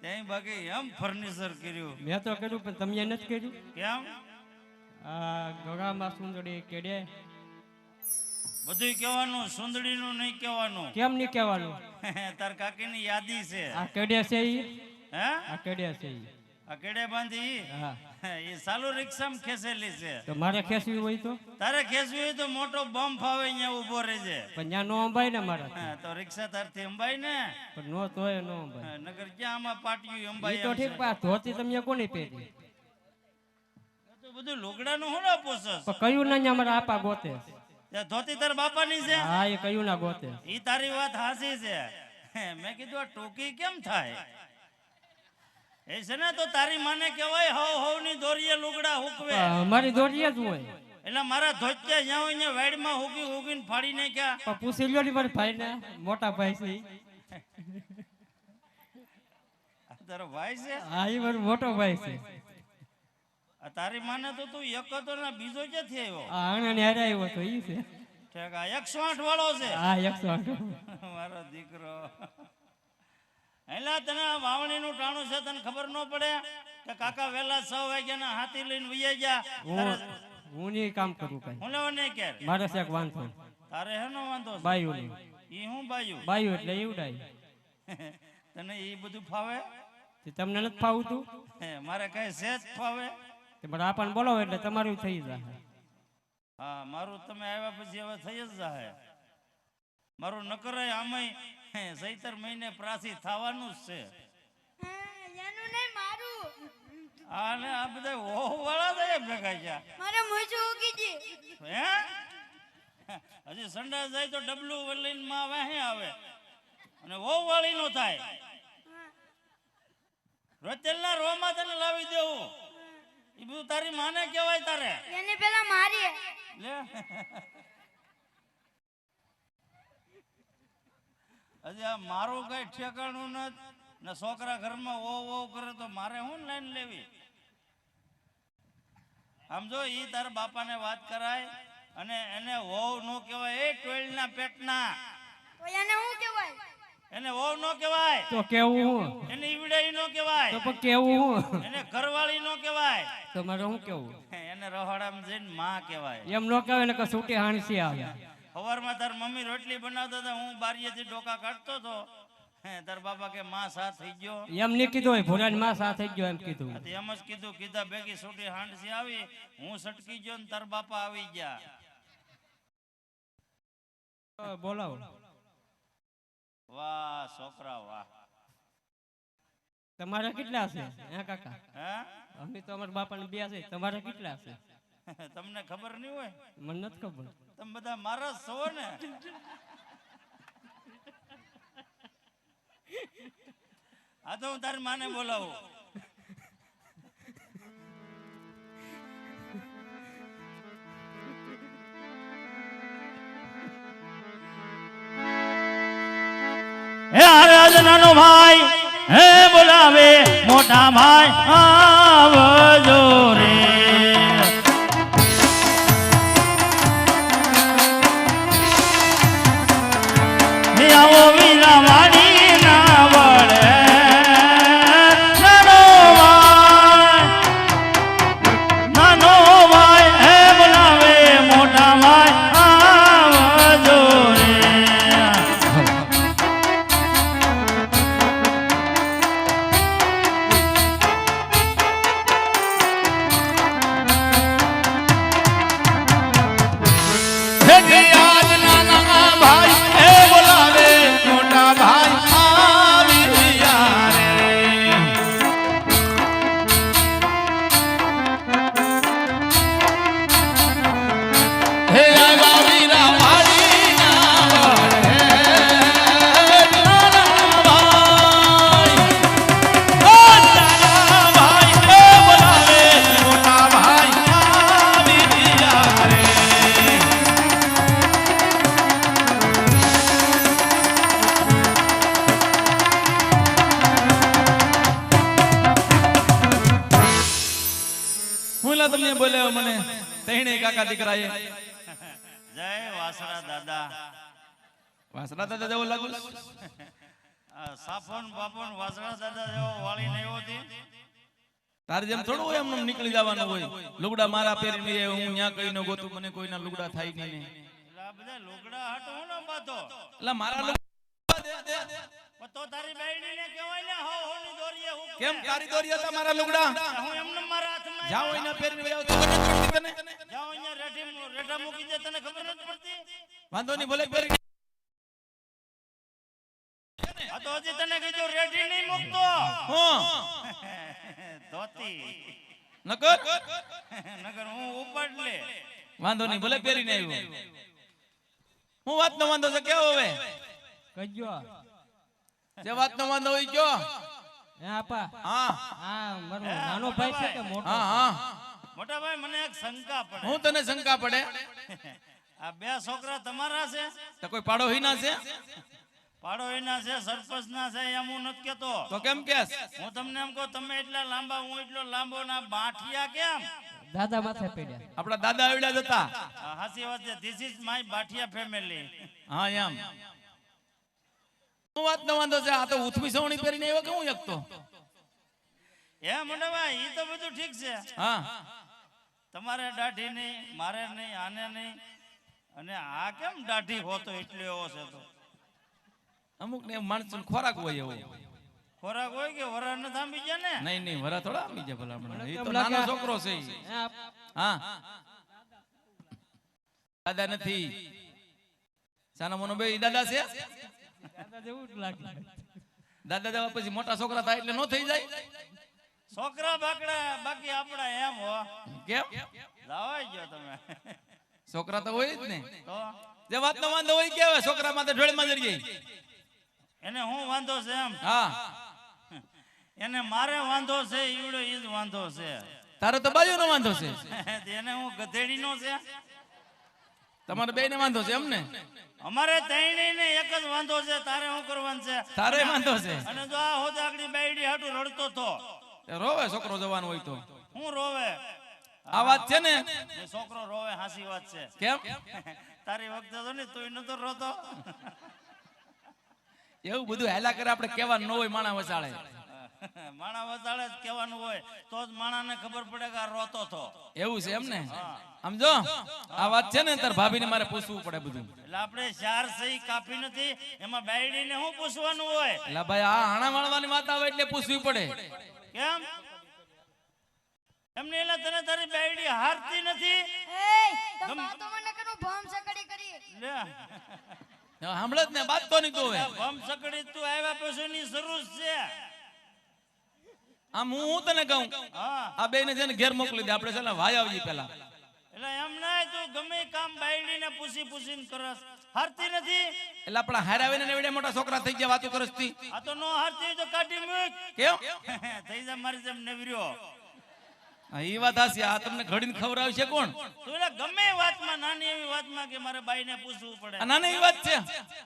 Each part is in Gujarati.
ત્યાં બાકી એમ ફર્નિચર કર્યું. મેં તો કર્યું પણ તમે નથી કર્યું? કેમ? આ ગળામાં સુંદરી કેડે. બધું કહેવાનું સુંદડીનું નહીં કહેવાનું. કેમ નહીં કહેવાનું? તાર કાકીની યાદી છે. આ કેડે છે ઈ? હે? આ કેડે છે ઈ? આ કેડે બાંધી? હા. એ સાલું રિક્ષામાં ખેસેલી છે. તો મારે ખેસવી હોય તો? તારે ખેસવી હોય તો મોટો બમ ફાવે અહીંયા ઊભો રહેજે. પણ ત્યાં નો અંબાય ને મારા તો રિક્ષા તારથી અંબાય ને? પણ નો તોય નો અંબાય. નગર ક્યાં આમાં પાટિયું અંબાય તો ઠીક પા ધોતી તમે કોની પહેરી? તો બધું લુગડાનું હું ના પોસસ? પણ કયું ના અમારા મારા આપા ગોતે? ધોતી તાર બાપાની છે? હા એ કયું ના ગોતે? ઈ તારી વાત હાસી છે. મેં કીધું આ ટોકી કેમ થાય? એ છે ને તો તારી માને કહેવાય હવ હવની દોરીએ લુગડા હુકવે. મારી દોરીએ જ હોય. એટલે મારા ધોતિયા જ્યાં હોય ત્યાં વાડમાં હુકી હુકીને ફાડી નાખ્યા. પણ પૂછી લ્યો ની મારી ભાઈ ને મોટા ભાઈ છે આ તારો ભાઈ છે? હા એ મારો મોટો ભાઈ છે. આ તારી માને તો તું એક હતો ને બીજો ક્યાંથી આવ્યો? આણા ને હારે આવ્યો તો ઈ છે. ઠેક આ એકસો આઠ વાળો છે. હા એકસો આઠ. મારો દીકરો. એલા તને વાવણીનું ટાણું છે તને ખબર ન પડે કે કાકા વેલા છ વાગ્યાના હાથી લઈને વૈયા ગયા. હું નહીં કામ કરું કઈ. હું લેવા નહીં કે મારે છે વાંધો. તારે હે નો વાંધો બાયુ નહીં. ઈ હું બાયુ? બાયુ એટલે એવડાય તને ઈ બધું ફાવે? તે તમને નથી ફાવતું? મારે કઈ જ ફાવે? તે મારે આપણને બોલો એટલે તમારું થઈ જાય હા મારું તમે આવ્યા પછી હવે થઈ જ જાય મારું નકરાય આમાંય ચૈતર મહિને પ્રાસી થવાનું જ છે. એનું નહીં મારું. આ આ બધા ઓહ વાળા થાય ભેગા છે મારે મૂછું ઉગી ગઈ. હે? હજી સંડાસ જાય તો ડબલું વલીનમાં વાહે આવે? અને ઓહ વાળી નો થાય. રોતેલના રોમાં તને લાવી દેવું. એ બધું તારી માને કહેવાય તારે. એને પેલા મારી લે. હજી આ મારું કઈ ઠેકાણું નથી ને છોકરા ઘરમાં ઓ ઓ કરે તો મારે શું લાઈન લેવી? આમ જો ઈ તારા બાપાને વાત કરાય અને એને વહુ નો કહેવાય એ ટોયલના પેટના. તો એને શું કહેવાય? એને વહુ નો કહેવાય. તો કેવું હું? એને ઈવડાઈ નો તો કહેવાય પણ કેવું હું? એને ઘરવાળી નો કહેવાય. તો મારે શું કેવું? એને રહોડામાં જઈને માં કહેવાય. એમ નો કહેવાય ને કે છૂટી હાણસી આવે. સવારમાં તાર મમ્મી રોટલી બનાવતા હતા હું બારીએથી ડોકા કાઢતો હતો હે તાર બાપા કે માં સાથ થઈ ગયો. એમ નહીં કીધું હોય ભોરાની માં સાથે ગયો એમ કીધું. એમ જ કીધું કીધા ભેગી છૂટી હાંડસી આવી હું સટકી ગયો ને તાર બાપા આવી ગયા. બોલાવો. વાહ છોકરા વાહ. તમારે કેટલા છે? હે કાકા? હે? અમે તો અમારા બાપાને બે છે. તમારે કેટલા છે? તમને ખબર નહીં હોય? મને નથી ખબર. તમે બધા મારા છો ને? આ તો હું તારી માને બોલાવું. હે આરાધના નો ભાઈ, હે બોલાવે મોટા ભાઈ આવજો રે. બોલા તમને બોલ્યો મને. તૈણે કાકા દીકરાએ. જય વાસરા દાદા. વાસરા દાદા જેવો લાગુ સાફોન બાપોન વાસણા દાદા જેવો વાળી નહીં હોતી. તારે જેમ થોડું હોય એમને નીકળી જવાનું હોય. લુગડા મારા પહેરી લઈએ હું ત્યાં કઈ નો ગોતું મને કોઈના લુગડા થાય નહીં બધા લુગડા હટો હું બાતો એટલે મારા લુગડા તો તારી બાયડીને કહેવાય ને હો હો ની દોરીએ હું કેમ તારી દોરીએ તમારા લુગડા? હું એમને મારા હાથમાં જાઓ એના પહેરીને જાઓ તો ખબર પડતી તને? જાઓ અહીંયા રેઢી રેઢા મૂકી દે તને ખબર નથી પડતી? વાંધો નહીં ભલે પહેરી આ તો હજી તને કીધું રેઢી નહીં મૂકતો. હું. ધોતી. નગર નગર હું ઉપાડ લે. વાંધો નહીં ભલે પહેરીને આવ્યો. હું વાતનો વાંધો છે કેવો હવે? કજો જે વાતનો વાંધો હોય ગયો આપા. હા. હા મારો નાનો ભાઈ છે કે મોટો? હા હા. મોટા ભાઈ મને એક શંકા પડે. હું તને શંકા પડે? આ બે છોકરા તમારા છે? તો કોઈ પાડો હિના છે? પાડોશીના છે સરપંચના છે એમ હું નથી કેતો. તો કેમ કે હું તમને એમ કહું તમે એટલા લાંબા હું એટલો લાંબો ના બાઠિયા કેમ? દાદા માથે પડ્યા. આપણા દાદા આવડ્યા હતા હાસી વાત છે. This is my Bathiya family હા એમ. હું ન વાંધો છે આ તો ઉથમી સવણી પહેરીને આવ્યો કેવું એકતો એ મોટા ભાઈ ઈ તો બધું ઠીક છે. હા. તમારે દાઢી નહીં મારે નહીં આને નહીં. અને આ કેમ દાઢી હોતો એટલે એવો છે તો? અમુક ને માણસ ખોરાક હોય એવો. ખોરાક હોય કે વરા ન થાંભી જાય ને? નહીં નહીં વરા થોડા આંબી જાય ભલા હમણાં. એ તો નાનો છોકરો છે હા દાદા નથી. સાના મોનો બે દાદા છે? દાદા જેવું જ લાગે. દાદા જેવા પછી મોટા છોકરા થાય એટલે નો થઈ જાય? છોકરા બાકડા બાકી આપડા એમ હો. કેમ? લાવાઈ ગયો તમે. છોકરા તો હોય જ ને. જે વાત નો વાંધો હોય કે છોકરા માથે ઢોળમાં જરી ગઈ એને હું વાંધો છે એમ? હા. એને મારે વાંધો છે ઈવડો ઈ જ વાંધો છે. તારો તો બાજુ નો વાંધો છે. એને હું ગધેડીનો છે. તમારે બે ને વાંધો છે એમ ને? અમારે ત્રણેય ને એક જ વાંધો છે તારે શું કરવાનું છે? તારે વાંધો છે. અને જો આ હોદાકડી બાયડી હાટું રડતો તો? રોવે છોકરો જવાનો હોય તો. હું રોવે? આ વાત છે ને? છોકરો રોવે હાસી વાત છે. કેમ? તારી વખતે તો ને તું નતો રોતો. એવું બધું હેલા કરે આપણે કહેવાનું ન હોય માણા વસાળે. માણા વસાડે જ કહેવાનું હોય તો જ માણાને ખબર પડે કે આ રોતો તો. એવું છે એમ ને? જો આ વાત છે ને તાર ભાભીને મારે પૂછવું પડે બધું. એટલે આપણે ચાર સહી કાપી નથી એમાં બાયડીને શું પૂછવાનું હોય? એટલે ભાઈ આ હાણા વાળવાની વાત આવે એટલે પૂછવી પડે. કેમ? એમને એલા તને તારી બાયડી હારતી નથી? એય તમ બાતો મને કનું ભમ સકડી કરી? લે. સાંભળે જ ને વાત તો નહીં તો હવે ભમ સકડી તું આવ્યા પછી ની જરૂર છે. આમ હું હું તને કહું? આ બે ને છે ને ઘેર મોકલી દે આપણે છે ને વાય આવજી પેલા એટલે એમ તું ગમે ઈ કામ બાયડીને પૂછી પૂછીને કરસ. હારતી નથી. એટલે આપણા હાર આવે મોટા છોકરા થઈ ગયા વાતો કરસ તી. આ તો નો હારતી તો કાઢી મૂક. કેમ? થઈ જા મારી જેમ નવર્યો હા, વાત હાસી આ તમને ઘડીને ખવડાવશે કોણ? ગમે વાતમાં નાની એવી વાતમાં કે મારે બાઈને પૂછવું પડે. નાની વાત છે?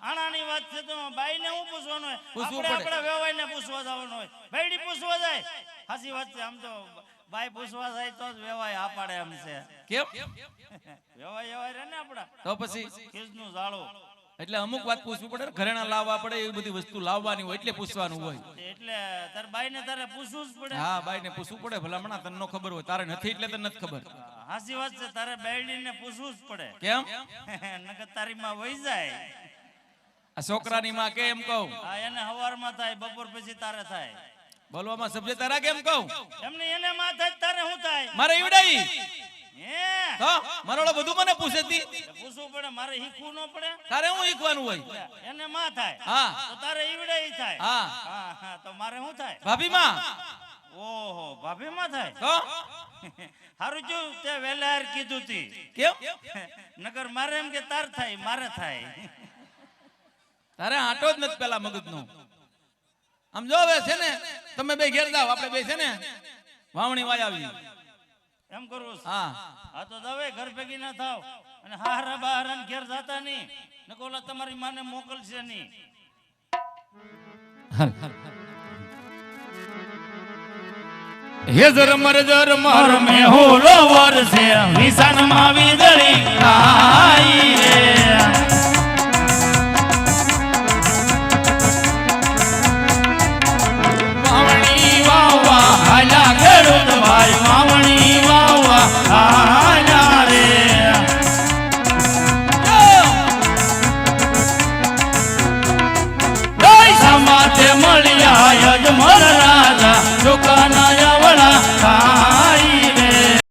આણાની વાત છે તો બાઈને હું પૂછવાનું હોય? પૂછવું આપણે પડે. આપણા વેવાઈને પૂછવા જવાનું હોય. બાયડી પૂછવા જાય. સાચી વાત છે આમ તો બાઈ પૂછવા જાય તો જ વેવાય આ પાડે એમ છે. કેમ? વેવાય વેવાય રે ને આપડા. તો પછી? ખીજનું ઝાડું. એટલે અમુક વાત પૂછવું પડે ઘરેણા લાવવા પડે એવી બધી વસ્તુ લાવવાની હોય એટલે પૂછવાનું હોય. એટલે તાર બાઈને તારે પૂછવું જ પડે. હા બાઈ ને પૂછવું પડે ભલામણા તને નો ખબર હોય તારે નથી એટલે તને નથી ખબર. હાસી વાત છે તારે બાયડીને પૂછવું જ પડે. કેમ? નકર તારી માં વહી જાય. આ છોકરાની માં કે એમ કહું? આ એને હવારમાં થાય બપોર પછી તારે થાય. બોલવામાં સભ્ય તારા કેમ કહું? એમને એને માથે તારે શું થાય? મારે ઈવડાઈ હે? તો? મારો બધું મને પૂછે તી? પૂછવું પડે મારે શીખવું ન પડે? તારે હું શીખવાનું હોય? એને માં થાય. હા. તો તારે ઈવડે થાય. હા. હા હા તો મારે શું થાય? ભાભી માં ઓહો ભાભી માં થાય? તો? હારું જો તે વેલાર કીધું તી. કેમ? નગર મારે એમ કે તાર થાય મારે થાય. તારે આટો જ નથી પેલા મગજનો. આમ જો હવે છે ને તમે બે ઘેર જાવ આપણે બે છે ને વાવણી વાય આવી. એમ કરવું છે. હા. હા તો દવે ઘર ભેગી ના થાવ. અને હારા બહારા ઘેર જાતા નહીં. નકો ઓલા તમારી માને મોકલશે નહીં. હે મરજર મર મેં હોલો વરસે. વિસાનમાં વીજળી આઈ રે.